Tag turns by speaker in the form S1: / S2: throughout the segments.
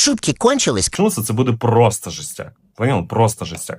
S1: шутки кончились.
S2: це буде просто жестяк. Понял? Просто жестяк.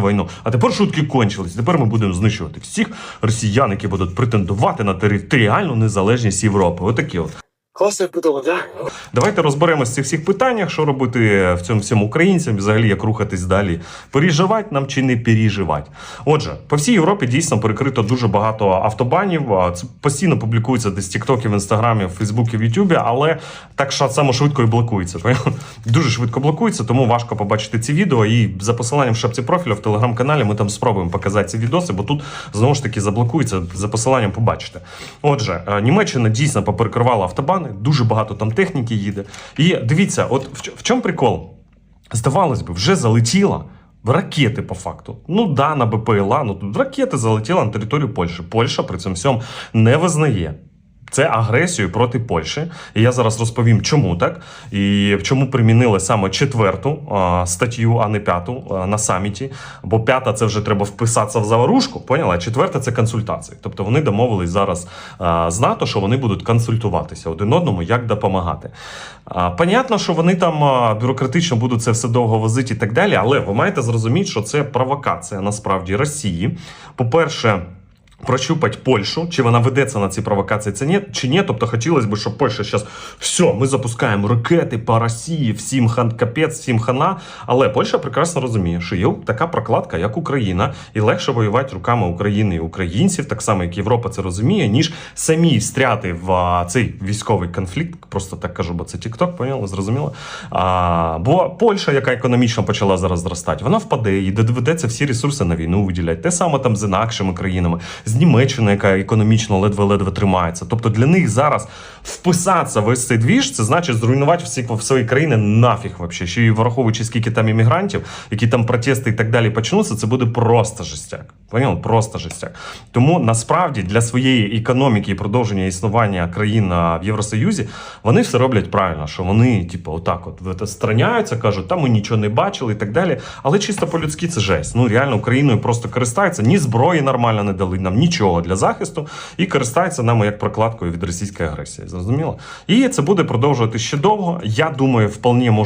S2: цю війну, а тепер шутки кончились. Тепер ми будемо знищувати всіх росіян, які будуть претендувати на територіальну незалежність Європи. Отакі от.
S3: Вбудова, да?
S2: Давайте розберемося в цих всіх питаннях, що робити в цьому всьому українцям, взагалі як рухатись далі. Переживати нам чи не переживати. Отже, по всій Європі дійсно перекрито дуже багато автобанів. Це постійно публікується десь в Тіктокі, в Інстаграмі, в Фейсбуці, в Ютубі, але так що само швидко і блокується. Дуже швидко блокується, тому важко побачити ці відео. І за посиланням в шапці профіля в телеграм-каналі ми там спробуємо показати ці відоси, бо тут знову ж таки заблокується за посиланням. Побачите. Отже, е, Німеччина дійсно поперекривала автобани, дуже багато там техніки їде. І дивіться, от в, чому прикол? Здавалось би, вже залетіла. Ракети по факту. Ну да, на БПЛА, ну тут ракети залетіла на територію Польщі. Польща при цьому всьому не визнає. Це агресію проти Польщі. І я зараз розповім, чому так і чому примінили саме четверту а, статтю, а не п'яту а, на саміті. Бо п'ята це вже треба вписатися в заварушку. Поняла? Четверта це консультації. Тобто вони домовились зараз а, з НАТО, що вони будуть консультуватися один одному, як допомагати. А, понятно, що вони там а, бюрократично будуть це все довго возити і так далі, але ви маєте зрозуміти, що це провокація насправді Росії. По-перше, прощупати Польщу, чи вона ведеться на ці провокації, це ні, чи ні. Тобто хотілося б, щоб Польща зараз все, ми запускаємо ракети по Росії, всім хан капець, всім хана. Але Польща прекрасно розуміє, що є така прокладка, як Україна, і легше воювати руками України і українців, так само як Європа це розуміє, ніж самі встряти в а, цей військовий конфлікт. Просто так кажу, бо це TikTok, поняли, зрозуміло. А, бо Польща, яка економічно почала зараз зростати, вона впаде і доведеться всі ресурси на війну виділяти. Те саме там з інакшими країнами, з Німеччиною, яка економічно ледве-ледве тримається. Тобто для них зараз вписатися в цей двіж, це значить зруйнувати всі свої країни нафіг вообще. Ще й враховуючи скільки там іммігрантів, які там протести і так далі почнуться, це буде просто жестяк. Поняли? Просто жестяк. Тому насправді для своєї економіки і продовження існування країн в Євросоюзі вони все роблять правильно, що вони, типу, отак, от страняються, кажуть, та ми нічого не бачили і так далі. Але чисто по-людськи це жесть. Ну реально Україною просто користаються, ні зброї нормально не дали нам нічого для захисту, і користається нами як прокладкою від російської агресії. Зрозуміло? І це буде продовжувати ще довго. Я думаю, вполне може.